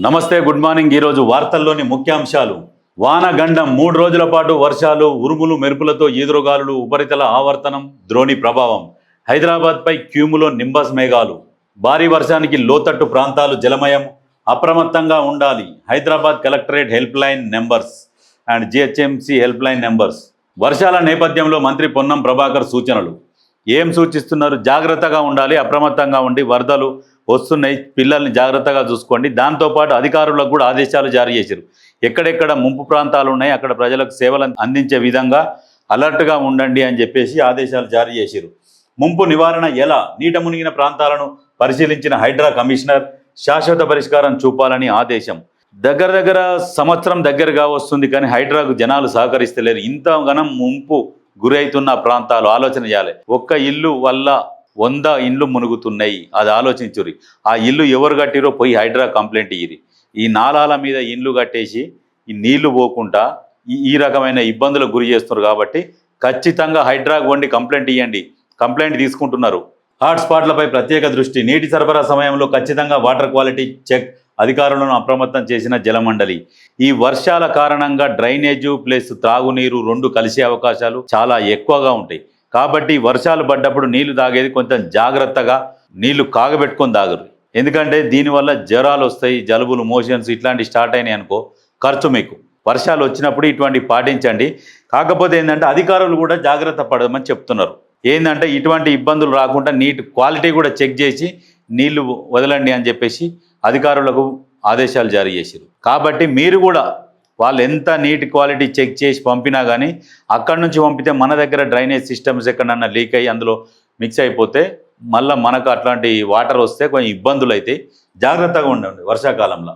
నమస్తే good morning. ఈరోజు వార్తల్లోని ముఖ్యాంశాలు. వానగండం మూడు రోజుల పాటు వర్షాలు ఉరుములు మెరుపులతో ఈదురుగాలులు ఉపరితల ఆవర్తనం ద్రోణి ప్రభావం. హైదరాబాద్పై క్యూములో నింబస్ మేఘాలు. భారీ వర్షానికి లోతట్టు ప్రాంతాలు జలమయం అప్రమత్తంగా ఉండాలి. Hyderabad collectorate helpline numbers and GHMC helpline numbers. వర్షాల నేపథ్యంలో మంత్రి పొన్నం ప్రభాకర్ సూచనలు. ఏం సూచిస్తున్నారు? జాగ్రత్తగా ఉండాలి అప్రమత్తంగా ఉండి వరదలు వస్తున్నాయి పిల్లల్ని జాగ్రత్తగా చూసుకోండి. దాంతోపాటు అధికారులకు కూడా ఆదేశాలు జారీ చేశారు. ఎక్కడెక్కడ ముంపు ప్రాంతాలు ఉన్నాయి అక్కడ ప్రజలకు సేవలు అందించే విధంగా అలర్ట్గా ఉండండి అని చెప్పేసి ఆదేశాలు జారీ చేశారు. ముంపు నివారణ ఎలా? నీట మునిగిన ప్రాంతాలను పరిశీలించిన హైడ్రా కమిషనర్ శాశ్వత పరిష్కారం చూపాలని ఆదేశం. దగ్గర దగ్గర సంవత్సరం దగ్గరగా వస్తుంది కానీ హైడ్రాకు జనాలు సహకరిస్తలేరు. ఇంతగానం ముంపు గురైతున్న ప్రాంతాలు ఆలోచన చేయాలి. ఒక్క ఇల్లు వల్ల వంద ఇండ్లు మునుగుతున్నాయి. అది ఆలోచించురి ఆ ఇల్లు ఎవరు కట్టిరో పోయి హైడ్రా కంప్లైంట్ ఇయ్యి ఈ నాలాల మీద ఇండ్లు కట్టేసి ఈ నీళ్ళు పోకుండా ఈ ఈ రకమైన ఇబ్బందులకు గురి చేస్తున్నారు కాబట్టి ఖచ్చితంగా హైడ్రాకు వండి కంప్లైంట్ ఇవ్వండి కంప్లైంట్ తీసుకుంటున్నారు. హాట్స్పాట్లపై ప్రత్యేక దృష్టి. నీటి సరఫరా సమయంలో ఖచ్చితంగా వాటర్ క్వాలిటీ చెక్ అధికారులను అప్రమత్తం చేసిన జలమండలి. ఈ వర్షాల కారణంగా డ్రైనేజు ప్లస్ త్రాగునీరు రెండు కలిసే అవకాశాలు చాలా ఎక్కువగా ఉంటాయి. కాబట్టి వర్షాలు పడ్డప్పుడు నీళ్ళు తాగేది కొంచెం జాగ్రత్తగా నీళ్ళు కాగబెట్టుకొని తాగరు. ఎందుకంటే దీనివల్ల జ్వరాలు వస్తాయి జలుబులు మోషన్స్ ఇట్లాంటివి స్టార్ట్ అయినాయి అనుకో ఖర్చు మీకు. వర్షాలు వచ్చినప్పుడు ఇటువంటివి పాటించండి. కాకపోతే ఏంటంటే అధికారులు కూడా జాగ్రత్త పడమని చెప్తున్నారు. ఏంటంటే ఇటువంటి ఇబ్బందులు రాకుండా నీటి క్వాలిటీ కూడా చెక్ చేసి నీళ్ళు వదలండి అని చెప్పేసి అధికారులకు ఆదేశాలు జారీ చేశారు. కాబట్టి మీరు కూడా వాళ్ళు ఎంత నీటి క్వాలిటీ చెక్ చేసి పంపినా కానీ అక్కడి నుంచి పంపితే మన దగ్గర డ్రైనేజ్ సిస్టమ్స్ ఎక్కడన్నా లీక్ అయ్యి అందులో మిక్స్ అయిపోతే మళ్ళీ మనకు అట్లాంటి వాటర్ వస్తే కొంచెం ఇబ్బందులు అయితే జాగ్రత్తగా ఉండండి వర్షాకాలంలో.